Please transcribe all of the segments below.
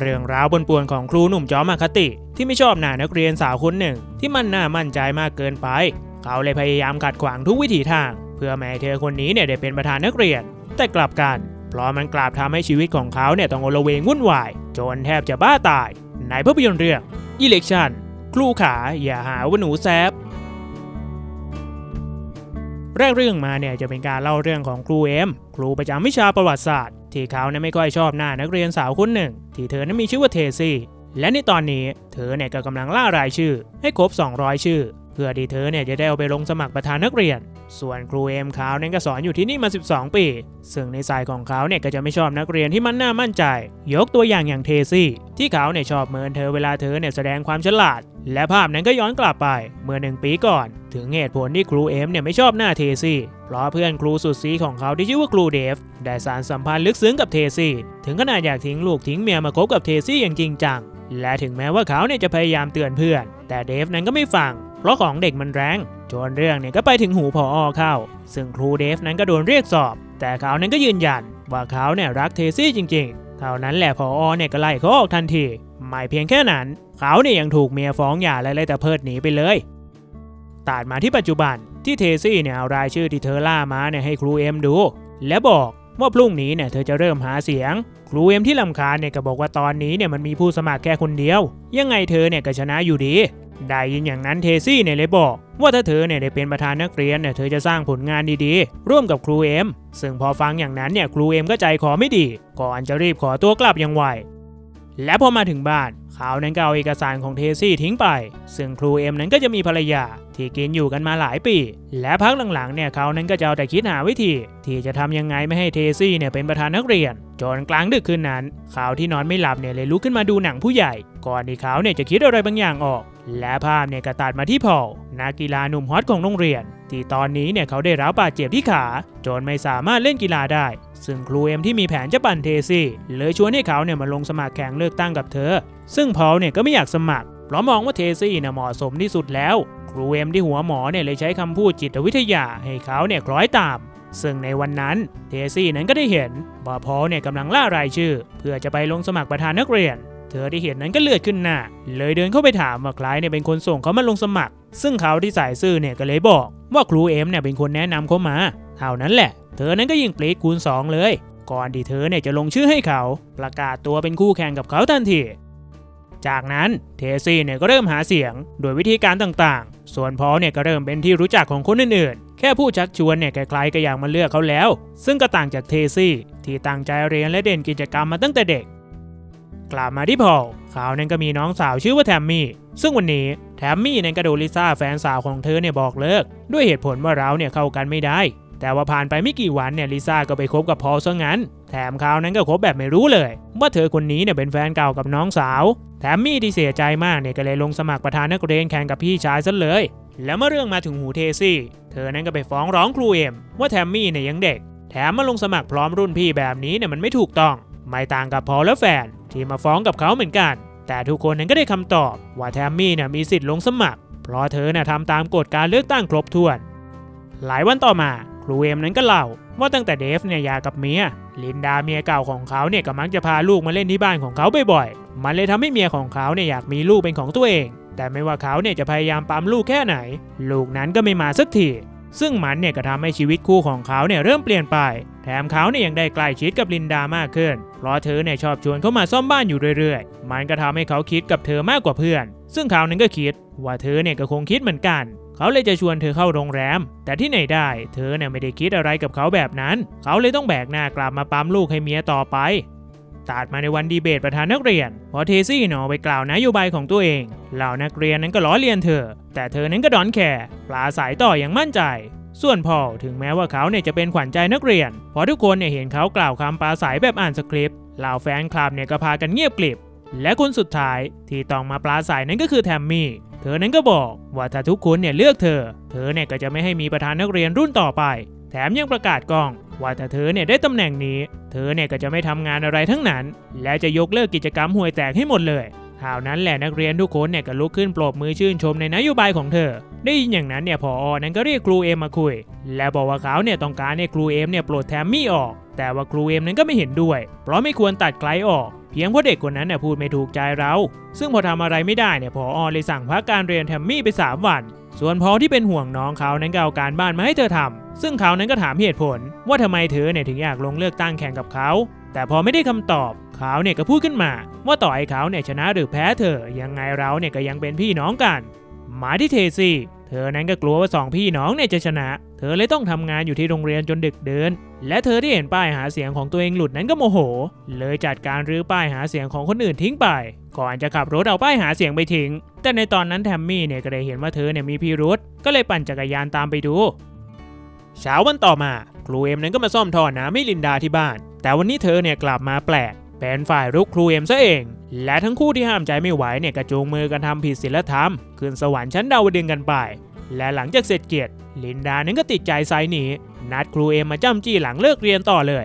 เรื่องราวบนป่วนของครูหนุ่มจอมอคติ ที่ไม่ชอบหน้านักเรียนสาวคนหนึ่ง ที่มันน่ามั่นใจมากเกินไป เขาเลยพยายามขัดขวางทุกวิถีทาง เพื่อไม่เธอคนนี้เนี่ยได้เป็นประธานนักเรียน แต่กลับกัน เพราะมันกลับทำให้ชีวิตของเขาเนี่ยต้องโอลเวงวุ่นวาย จนแทบจะบ้าตาย ในภาพยนตร์เรื่อง Election ครูขาอย่าหาว่าหนูแซบ แรกเรื่องมาเนี่ยจะเป็นการเล่าเรื่องของครูเอ็มครูประจำวิชาประวัติศาสตร์ ที่เขาเนี่ยไม่ค่อยชอบหน้านักเรียนสาวคนหนึ่ง ที่เธอนั้นมีชื่อว่าเทซี่และในตอนนี้เธอเนี่ยก็กำลังล่ารายชื่อ ให้ครบ 200 ชื่อ เพื่อที่เธอเนี่ยจะได้เอาไปลงสมัครประธานนักเรียน ส่วนครูเอ็มเขาเนี่ยก็สอนอยู่ที่นี่มา 12 ปี ซึ่งในสายของเขาเนี่ยก็จะไม่ชอบนักเรียนที่มันหน่ามั่นใจ ยกตัวอย่างอย่างเทซี่ที่เขาเนี่ยชอบเมินเธอเวลาเธอเนี่ยแสดงความฉลาด และภาพนั้นก็ย้อนกลับไปเมื่อหนึ่งปีก่อน ถึงเหตุผลที่ครูเอ็มเนี่ยไม่ชอบหน้าเทซี่เพราะเพื่อนครูสุดซีของเขาที่ชื่อว่าครูเดฟได้สารสัมพันธ์ลึกซึ้งกับเทซี่ถึงขนาดอยากทิ้งลูกทิ้งเมียมาคบกับเทซี่อย่างจริงจังและถึงแม้ว่าเขาเนี่ยจะพยายามเตือนเพื่อน แต่เดฟนั้นก็ไม่ฟัง เพราะของเด็กมันแรง จนเรื่องเนี่ยก็ไปถึงหูพออเข้า ซึ่งครูเดฟนั้นก็โดนเรียกสอบ แต่เขานั้นก็ยืนยัน ว่าเขาเนี่ยรักเทซี่จริงๆ เท่านั้นแหละพออเนี่ยก็ไล่เขาออกทันที ไม่เพียงแค่นั้น เขาเนี่ยยังถูกเมียฟ้องหย่าและเลยแต่เพิดหนีไปเลยตัดมาที่ปัจจุบันที่เทซี่เนี่ยเอารายชื่อที่เธอล่ามาเนี่ยให้ครูเอ็มดู และบอกว่าพรุ่งนี้เนี่ยเธอจะเริ่มหาเสียง ครูเอ็มที่ลำคาญเนี่ยก็บอกว่าตอนนี้เนี่ยมันมีผู้สมัครแค่คนเดียว ยังไงเธอเนี่ยก็ชนะอยู่ดี ได้ยินอย่างนั้นเทซี่เนี่ยเลยบอก ว่าถ้าเธอเนี่ยได้เป็นประธานนักเรียนเนี่ยเธอจะสร้างผลงานดีๆ ร่วมกับครูเอ็มซึ่งพอฟังอย่างนั้นเนี่ยครูเอ็มก็ใจคอไม่ดี ก่อนจะรีบขอตัวกลับอย่างไวและพอมาถึงบ้าน เขานั้นก็เอาเอกสารของเทซี่ทิ้งไป ซึ่งครูเอ็มนั้นก็จะมีภรรยา ที่กินอยู่กันมาหลายปี และพักหลังๆเนี่ยเขานั้นก็จะเอาแต่คิดหาวิธี ที่จะทำยังไงไม่ให้เทซี่เนี่ยเป็นประธานนักเรียน จนกลางดึกคืนนั้น เขาที่นอนไม่หลับเนี่ยเลยลุกขึ้นมาดูหนังผู้ใหญ่ ก่อนที่เขาเนี่ยจะคิดอะไรบางอย่างออก และภาพเนี่ยก็ตัดมาที่พอลนักกีฬาหนุ่มฮอตของโรงเรียน ที่ตอนนี้เนี่ยเขาได้รับบาดเจ็บที่ขา จนไม่สามารถเล่นกีฬาได้ ซึ่งครูเอ็มที่มีแผนจะปั่นเทซี่เลยชวนให้เขาเนี่ยมาลงสมัครแข่งเลือกตั้งกับเธอ ซึ่งพอลเนี่ยก็ไม่อยากสมัครเพราะมองว่าเทซี่เนี่ยเหมาะสมที่สุดแล้ว ครูเอ็มที่หัวหมอเนี่ยเลยใช้คำพูดจิตวิทยาให้เขาเนี่ยคล้อยตาม ซึ่งในวันนั้นเทซี่นั้นก็ได้เห็นว่าพอลเนี่ยกำลังล่ารายชื่อ เพื่อจะไปลงสมัครประธานนักเรียน เธอที่เห็นนั้นก็เลือดขึ้นหน้า เลยเดินเข้าไปถามว่าใครเนี่ยเป็นคนส่งเขามาลงสมัคร ซึ่งเขาที่สายซื่อเนี่ยก็เลยบอกว่าครูเอ็มเนี่ยเป็นคนแนะนำเขามา เท่านั้นแหละ เธอนั้นก็ยิงปรีดคูณสองเลย ก่อนที่เธอเนี่ยจะลงชื่อให้เขา ประกาศตัวเป็นคู่แข่งกับเขาทันที จากนั้นเทซี่เนี่ยก็เริ่มหาเสียง โดยวิธีการต่างๆ ส่วนพอเนี่ยก็เริ่มเป็นที่รู้จักของคนอื่นๆ แค่ผู้ชักชวนเนี่ยใครๆก็อยากมาเลือกเขาแล้ว ซึ่งก็ต่างจากเทซี่ที่ตั้งใจเรียนและเด่นกิจกรรมมาตั้งแต่เด็กกลับมาที่พอลเขานั้นก็มีน้องสาวชื่อว่าแทมมี่ ซึ่งวันนี้แทมมี่นั้นก็โดนลิซ่าแฟนสาวของเธอเนี่ยบอกเลิก ด้วยเหตุผลว่าเราเนี่ยเข้ากันไม่ได้ แต่ว่าผ่านไปไม่กี่วันเนี่ยลิซ่าก็ไปคบกับพอลซะงั้น แถมเขาวนั้นก็คบแบบไม่รู้เลย ว่าเธอคนนี้เนี่ยเป็นแฟนเก่ากับน้องสาว แถมมี่ที่เสียใจมากเนี่ยก็เลยลงสมัครประธานนักเรียนแข่งกับพี่ชายซะเลย แล้วเมื่อเรื่องมาถึงหูเทซี่ เธอนั้นก็ไปฟ้องร้องครูเอ็มว่าแทมมี่เนี่ยยังเด็ก แถมมาลงสมัครพร้อมรุ่นพี่แบบนี้เนี่ยมันไม่ถูกต้อง ไม่ต่างกับพอลและแฟนที่มาฟ้องกับเขาเหมือนกัน แต่ทุกคนนั้นก็ได้คำตอบ ว่าแทมมี่เนี่ยมีสิทธิ์ลงสมัคร เพราะเธอน่ะทำตามกฎการเลือกตั้งครบถ้วน หลายวันต่อมา รูเอมนั้นก็เล่าว่าตั้งแต่เดฟเนี่ยหยากับเมียลินดาเมียเก่าของเขาเนี่ยก็มักจะพาลูกมาเล่นที่บ้านของเขาบ่อยๆ มันเลยทำให้เมียของเขาเนี่ยอยากมีลูกเป็นของตัวเอง แต่ไม่ว่าเขาเนี่ยจะพยายามปั๊มลูกแค่ไหน ลูกนั้นก็ไม่มาสักทีซึ่งมันเนี่ยก็ทำให้ชีวิตคู่ของเขาเนี่ยเริ่มเปลี่ยนไป แถมเขาเนี่ยยังได้ใกล้ชิดกับลินดามากขึ้น เพราะเธอเนี่ยชอบชวนเขามาซ่อมบ้านอยู่เรื่อยๆ มันก็ทำให้เขาคิดกับเธอมากกว่าเพื่อน ซึ่งเขานั้นก็คิดว่าเธอเนี่ยก็คงคิดเหมือนกัน เขาเลยจะชวนเธอเข้าโรงแรม แต่ที่ไหนได้ เธอเนี่ยไม่ได้คิดอะไรกับเขาแบบนั้น เขาเลยต้องแบกหน้ากลับมาปั๊มลูกให้เมียต่อไปตัดมาในวันดีเบตประธานนักเรียน พอเทซี่เนาะไปกล่าวนโยบายของตัวเอง เหล่านักเรียนนั้นก็ล้อเลียนเธอ แต่เธอนั้นก็ดอนแคร์ปลาสายต่ออย่างมั่นใจ ส่วนพอถึงแม้ว่าเขาเนี่ยจะเป็นขวัญใจนักเรียนพราะทุกคนเนี่ยเห็นเขากล่าวคำปลาสายแบบอ่านสคริปต์เหล่าแฟนคลับเนี่ยก็พากันเงียบกลิบ และคนสุดท้ายที่ต้องมาปลาใสนั้นก็คือแทมมี่ เธอนั้นก็บอกว่าถ้าทุกคนเนี่ยเลือกเธอ เธอเนี่ยก็จะไม่ให้มีประธานนักเรียนรุ่นต่อไป แถมยังประกาศกล้อง ว่าถ้าเธอเนี่ยได้ตำแหน่งนี้ เธอเนี่ยก็จะไม่ทำงานอะไรทั้งนั้น และจะยกเลิกกิจกรรมห่วยแตกให้หมดเลย ข่าวนั้นแหละนักเรียนทุกคนเนี่ยก็ลุกขึ้นปรบมือชื่นชมในนโยบายของเธอ ได้ยินอย่างนั้นเนี่ยพออนั้นก็เรียกครูเอ็มมาคุย และบอกว่าเขาเนี่ยต้องการให้ครูเอ็มเนี่ยปลดแทมมี่ออก แต่ว่าครูเอ็มนั้นก็ไม่เห็นด้วย เพราะไม่ควรตัดไกลออก เพียงเพราะเด็กคนนั้นเนี่ยพูดไม่ถูกใจเรา ซึ่งพอทำอะไรไม่ได้เนี่ยพออเลยสั่งพักการเรียนแทมมี่ไป 3 วัน ส่วนพอที่เป็นห่วงน้องเขานั้นก็เอาการบ้านมาให้เธอทำซึ่งเขานั้นก็ถามเหตุผล ว่าทำไมเธอเนี่ยถึงอยากลงเลือกตั้งแข่งกับเขา แต่พอไม่ได้คำตอบเขาเนี่ยก็พูดขึ้นมา ว่าต่อให้เขาเนี่ยชนะหรือแพ้เธอ ยังไงเราเนี่ยก็ยังเป็นพี่น้องกันมาที่เทซี่เธอนั้นก็กลัวว่าสองพี่น้องเนี่ยจะชนะ เธอเลยต้องทำงานอยู่ที่โรงเรียนจนดึกเดิน และเธอที่เห็นป้ายหาเสียงของตัวเองหลุดนั้นก็โมโห เลยจัดการรื้อป้ายหาเสียงของคนอื่นทิ้งไป ก่อนจะขับรถเอาป้ายหาเสียงไปทิ้ง แต่ในตอนนั้นแทมมี่เนี่ยก็ได้เห็นว่าเธอเนี่ยมีพิรุษก็เลยปั่นจักรยานตามไปดู เช้าวันต่อมา ครูเอ็มนั้นก็มาซ่อมท่อน้ำให้ลินดาที่บ้าน แต่วันนี้เธอเนี่ยกลับมาแปลกเป็นฝ่ายรุกครูเอ็มซะเอง และทั้งคู่ที่ห้ามใจไม่ไหวเนี่ยกระจูงมือกันทำผิดศีลธรรม ขึ้นสวรรค์ชั้นดาวดึงกันไป และหลังจากเสร็จเกียรติ ลินดานั้นก็ติดใจไซนีนัดครูเอ็มมาจ้ำจี้หลังเลิกเรียนต่อเลย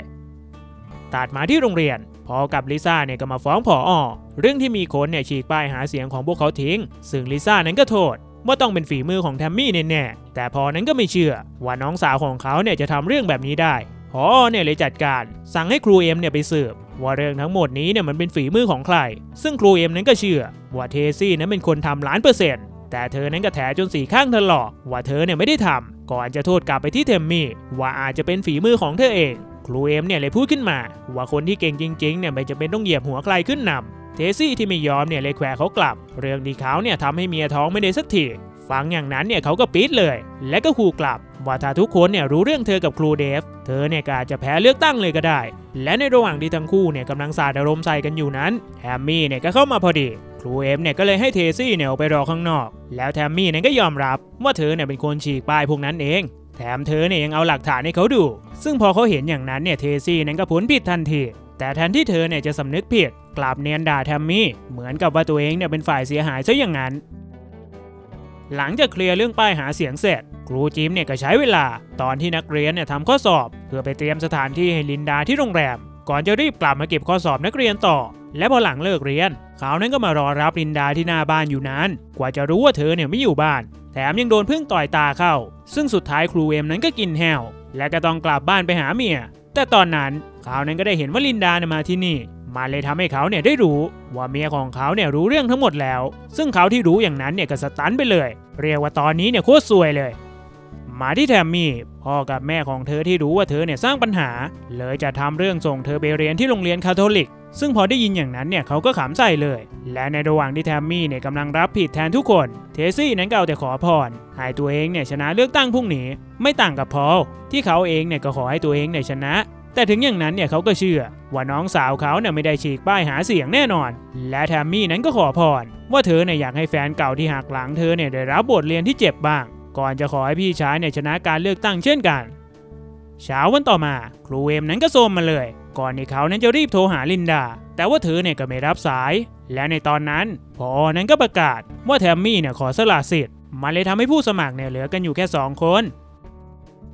ตัดมาที่โรงเรียน พอกับลิซ่าเนี่ยก็มาฟ้องผออเรื่องที่มีคนเนี่ยฉีกป้ายหาเสียงของพวกเขาทิ้ง ซึ่งลิซ่านั้นก็โทษ ว่าต้องเป็นฝีมือของแทมมี่แน่ๆแต่พอนั้นก็ไม่เชื่อ ว่าน้องสาวของเขาเนี่ยจะทำเรื่องแบบนี้ได้พอเนี่ยเลยจัดการ สั่งให้ครูเอ็มเนี่ยไปสืบว่าเรื่องทั้งหมดนี้เนี่ยมันเป็นฝีมือของใคร ซึ่งครูเอ็มนั้นก็เชื่อ ว่าเทซี่นั้นเป็นคนทำล้านเปอร์เซ็นต์แต่เธอนั้นก็แถจนสีข้างถลอกว่าเธอเนี่ยไม่ได้ทำก่อนจะโทษกลับไปที่เทมมี่ว่าอาจจะเป็นฝีมือของเธอเอง ครูเอ็มเนี่ยเลยพูดขึ้นมา ว่าคนที่เก่งจริงๆเนี่ยไม่จะเป็นต้องเหยียบหัวใครขึ้นนำ เทซี่ที่ไม่ยอมเนี่ยเลยแขวะเขากลับ เรื่องที่เขาเนี่ยทำให้เมียท้องไม่ได้สักทีฟังอย่างนั้นเนี่ยเขาก็ปี๊ดเลย และก็ขู่กลับว่าถ้าทุกคนเนี่ยรู้เรื่องเธอกับครูเดฟ เธอเนี่ยก็อาจจะแพ้เลือกตั้งเลยก็ได้ และในระหว่างที่ทั้งคู่เนี่ยกำลังสาดอารมณ์ใส่กันอยู่นั้นแทมมี่เนี่ยก็เข้ามาพอดี ครูเอฟเนี่ยก็เลยให้เทซี่เนี่ยออกไปรอข้างนอก แล้วแทมมี่เนี่ยก็ยอมรับว่าเธอเนี่ยเป็นคนฉีกป้ายพวกนั้นเองแถมเธอเนี่ยยังเอาหลักฐานให้เขาดู ซึ่งพอเขาเห็นอย่างนั้นเนี่ยเทซี่นั้นก็พ้นผิดทันที แต่แทนที่เธอเนี่ยจะสำนึกผิดกลับเนียนด่าแทมมี่เหมือนกับว่าตัวเองเนี่ยเป็นฝ่ายเสียหายซะอย่างนั้น หลังจากเคลียร์เรื่องป้ายหาเสียงเสร็จ ครูจิมเนี่ยก็ใช้เวลา ตอนที่นักเรียนเนี่ยทำข้อสอบ เพื่อไปเตรียมสถานที่ให้ลินดาที่โรงแรม ก่อนจะรีบกลับมาเก็บข้อสอบนักเรียนต่อ และพอหลังเลิกเรียนเขานั้นก็มารอรับลินดาที่หน้าบ้านอยู่นานกว่าจะรู้ว่าเธอเนี่ยไม่อยู่บ้าน แถมยังโดนพึ่งต่อยตาเข้า ซึ่งสุดท้ายครูเอ็มนั้นก็กินแห้วและก็ต้องกลับบ้านไปหาเมียแต่ตอนนั้น เขาวนั้นก็ได้เห็นว่าลินดาเนี่ยมาที่นี่มันเลยทำให้เขาเนี่ยได้รู้ว่าเมียของเขาเนี่ยรู้เรื่องทั้งหมดแล้ว ซึ่งเขาที่รู้อย่างนั้นเนี่ยก็สตันไปเลย เรียกว่าตอนนี้เนี่ยโคตรซวยเลย มาที่แทมมี่พ่อกับแม่ของเธอที่รู้ว่าเธอเนี่ยสร้างปัญหา เลยจะทำเรื่องส่งเธอไปเรียนที่โรงเรียนคาทอลิก ซึ่งพอได้ยินอย่างนั้นเนี่ยเขาก็ขำใส่เลย และในระหว่างที่แทมมี่เนี่ยกำลังรับผิดแทนทุกคน เทซี่นั้นก็เอาแต่ขอพรให้ตัวเองเนี่ยชนะเลือกตั้งพรุ่งนี้ ไม่ต่างกับพอลที่เขาเองเนี่ยก็ขอให้ตัวเองเนี่ยชนะ แต่ถึงอย่างนั้นเนี่ยเขาก็เชื่อ ว่าน้องสาวเขาเนี่ยไม่ได้ฉีกป้ายหาเสียงแน่นอน และแทมมี่นั้นก็ขอพรว่าเธอเนี่ยอยากให้แฟนเก่าที่หักหลังเธอเนี่ยได้รับบทเรียนที่เจ็บบ้าง ก่อนจะขอให้พี่ชายเนี่ยชนะการเลือกตั้งเช่นกัน เช้าวันต่อมา ครูเอมนั้นก็โซมมาเลย ก่อนที่เขานั้นจะรีบโทรหาลินดา แต่ว่าเธอเนี่ยก็ไม่รับสาย และในตอนนั้นพอนั้นก็ประกาศว่าแทมมี่เนี่ยขอสละสิทธิ์มันเลยทำให้ผู้สมัครเนี่ยเหลือกันอยู่แค่สองคน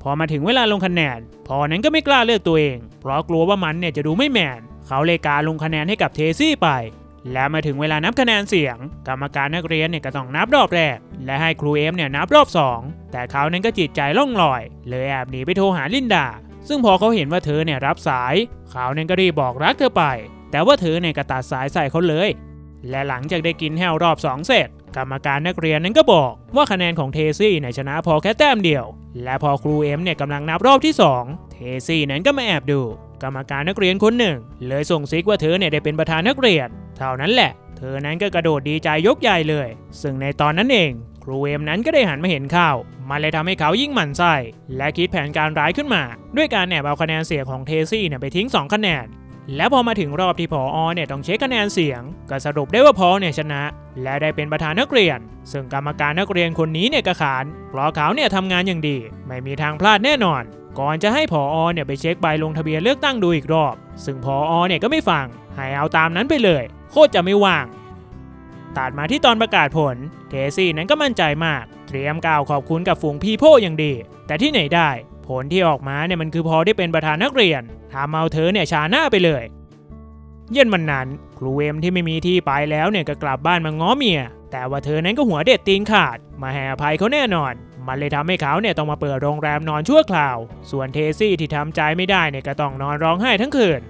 อมาถึงเวลาลงคะแนน พอนั้นก็ไม่กล้าเลือกตัวเอง เพราะกลัวว่ามันเนี่ยจะดูไม่แมน เขาเลยกาลงคะแนนให้กับเทซี่ไป และมาถึงเวลานับคะแนนเสียง กรรมการนักเรียนเนี่ยก็ต้องนับรอบแรก และให้ครูเอมเนี่ยนับรอบ 2 แต่เขานั้นก็จิตใจล่องลอย เลยแอบหนีไปโทรหาลินดา ซึ่งพอเขาเห็นว่าเธอเนี่ยรับสาย เขานั้นก็รีบบอกรักเธอไป แต่ว่าเธอเนี่ยก็ตัดสายใส่เขาเลย และหลังจากได้กินแฮวรอบ2เสร็จ กรรมการนักเรียนนั้นก็บอกว่าคะแนนของเทซี่เนี่ยชนะพอแค่แต้มเดียว และพอครูเอ็มเนี่ยกำลังนับรอบที่ 2 เทซี่นั้นก็มาแอบดู กรรมการนักเรียนคนหนึ่ง เลยส่งซิกว่าเธอเนี่ยได้เป็นประธานนักเรียน เท่านั้นแหละ เธอนั้นก็กระโดดดีใจยกใหญ่เลย ซึ่งในตอนนั้นเอง ครูเอ็มนั้นก็ได้หันมาเห็นข่าวมันเลยทำให้เขายิ่งหมั่นไส้และคิดแผนการร้ายขึ้นมา ด้วยการแอบเอาคะแนนเสียงของเทซี่เนี่ยไปทิ้ง 2 คะแนนแล้วพอมาถึงรอบที่พออเนี่ยต้องเช็คคะแนนเสียง ก็สรุปได้ว่าพอเนี่ยชนะ และได้เป็นประธานนักเรียน ซึ่งกรรมการนักเรียนคนนี้เนี่ยกระขาน เพราะเขาเนี่ยทำงานอย่างดี ไม่มีทางพลาดแน่นอน ก่อนจะให้พออเนี่ยไปเช็คใบลงทะเบียนเลือกตั้งดูอีกรอบ ซึ่งพออเนี่ยก็ไม่ฟัง ให้เอาตามนั้นไปเลย โคตรจะไม่ว่าง ตัดมาที่ตอนประกาศผล เทซี่นั้นก็มั่นใจมาก เตรียมกล่าวขอบคุณกับฝูงพี่โพอย่างดี แต่ที่ไหนได้ ผลที่ออกมาเนี่ยมันคือพอได้เป็นประธานนักเรียนทำเอาเธอเนี่ยชาหน้าไปเลย เย็นวันนั้นครูเอมที่ไม่มีที่ไปแล้วเนี่ยก็กลับบ้านมาง้อเมีย แต่ว่าเธอนั้นก็หัวเด็ดตีนขาด มาแห่อภัยเขาแน่นอน มันเลยทำให้เขาเนี่ยต้องมาเปิดโรงแรมนอนชั่วคราว ส่วนเทซี่ที่ทำใจไม่ได้เนี่ยก็ต้องนอนร้องไห้ทั้งคืน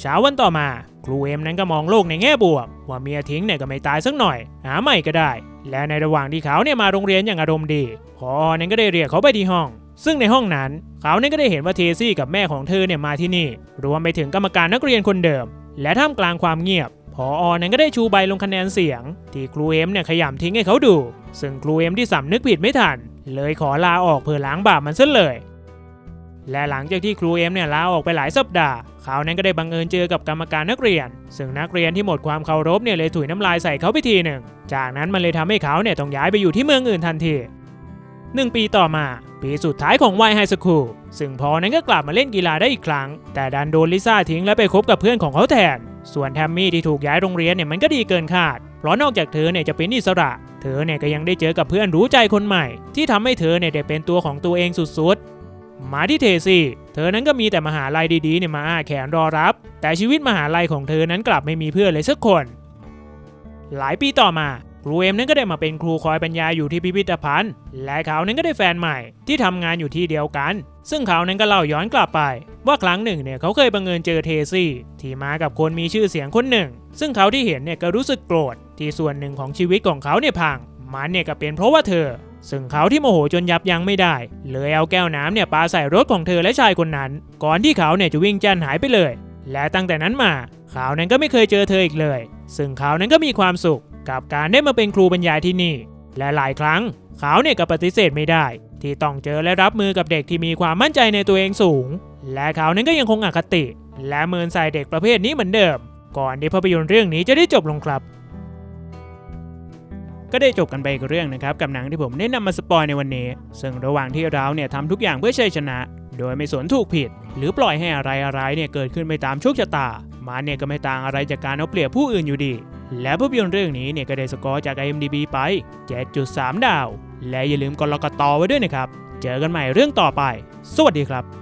เช้าวันต่อมา ครูเอมนั้นก็มองโลกในแง่บวก ว่าเมียทิ้งเนี่ยก็ไม่ตายสักหน่อย หาใหม่ก็ได้ และในระหว่างที่เขาเนี่ยมาโรงเรียนอย่างอารมณ์ดีพอนั้นก็ได้เรียกเขาไปที่ห้อง ซึ่งในห้องนั้นเขาเนี่ยก็ได้เห็นว่าเทซี่กับแม่ของเธอเนี่ยมาที่นี่ รวมไปถึงกรรมการนักเรียนคนเดิม และท่ามกลางความเงียบพออนั้นก็ได้ชูใบลงคะแนนเสียง ที่ครูเอ็มเนี่ยขยำทิ้งให้เขาดู ซึ่งครูเอ็มที่สำนึกผิดไม่ทัน เลยขอลาออกเพื่อล้างบาปมันซะเลย และหลังจากที่ครูเอ็มเนี่ยลาออกไปหลายสัปดาห์เขานั้นก็ได้บังเอิญเจอกับกรรมการนักเรียน ซึ่งนักเรียนที่หมดความเคารพเนี่ยเลยถุยน้ำลายใส่เขาไปทีหนึ่ง จากนั้นมันเลยทำให้เขาเนี่ยต้องย้ายไปอยู่ที่เมืองอื่นทันที หนึ่งปีต่อมา ปีสุดท้ายของวัยไฮสคูลซึ่งพอนั้นก็กลับมาเล่นกีฬาได้อีกครั้ง แต่ดันโดนลิซ่าทิ้งและไปคบกับเพื่อนของเขาแทน ส่วนแทมมี่ที่ถูกย้ายโรงเรียนเนี่ยมันก็ดีเกินคาด เพราะนอกจากเธอเนี่ยจะเป็นอิสระ เธอเนี่ยก็ยังได้เจอกับเพื่อนรู้ใจคนใหม่ ที่ทำให้เธอเนี่ยได้เป็นตัวของตัวเองสุดๆ มาที่เทซี่ เธอนั้นก็มีแต่มหาลัยดีๆเนี่ยมาอ้าแขนรอรับ แต่ชีวิตมหาลัยของเธอนั้นกลับไม่มีเพื่อนเลยสักคน หลายปีต่อมา ครูเอ็มนั้นก็ได้มาเป็นครูคอยบรรยายอยู่ที่พิพิธภัณฑ์ และเขานั้นก็ได้แฟนใหม่ที่ทำงานอยู่ที่เดียวกัน ซึ่งเขานั้นก็เล่าย้อนกลับไป ว่าครั้งหนึ่งเนี่ยเขาเคยบังเอิญเจอเทซี่ ที่มากับคนมีชื่อเสียงคนหนึ่ง ซึ่งเขาที่เห็นเนี่ยก็รู้สึกโกรธที่ส่วนหนึ่งของชีวิตของเขาเนี่ยพัง มันเนี่ยก็เป็นเพราะว่าเธอ ซึ่งเขาที่โมโหจนยับยั้งไม่ได้ เลยเอาแก้วน้ำเนี่ยปาใส่รถของเธอและชายคนนั้น ก่อนที่เขาเนี่ยจะวิ่งจันหายไปเลย และตั้งแต่นั้นมาเขานั้นก็ไม่เคยเจอเธออีกเลย ซึ่งเขานั้นก็มีความสุข กับการได้มาเป็นครูบรรยายที่นี่ และหลายครั้ง เขาเนี่ยก็ปฏิเสธไม่ได้ ที่ต้องเจอและรับมือกับเด็กที่มีความมั่นใจในตัวเองสูง และเขานั้นก็ยังคงอคติ และเมินใส่เด็กประเภทนี้เหมือนเดิม ก่อนที่ภาพยนตร์เรื่องนี้จะได้จบลงครับก็ได้จบกันไปกับเรื่องนะครับกับหนังที่ผมได้นำมาสปอยในวันนี้ ซึ่งระหว่างที่เราเนี่ยทำทุกอย่างเพื่อชัยชนะ โดยไม่สนถูกผิด หรือปล่อยให้อะไรอะไรเนี่ยเกิดขึ้นไปตามโชคชะตา มันเนี่ยก็ไม่ต่างอะไรจากการเอาเปรียบผู้อื่นอยู่ดี และภาพยนตร์เรื่องนี้เนี่ยก็ได้สกอร์จาก IMDb ไป 7.3 ดาว และอย่าลืมกดล็อกกต่อไว้ด้วยนะครับ เจอกันใหม่เรื่องต่อไป สวัสดีครับ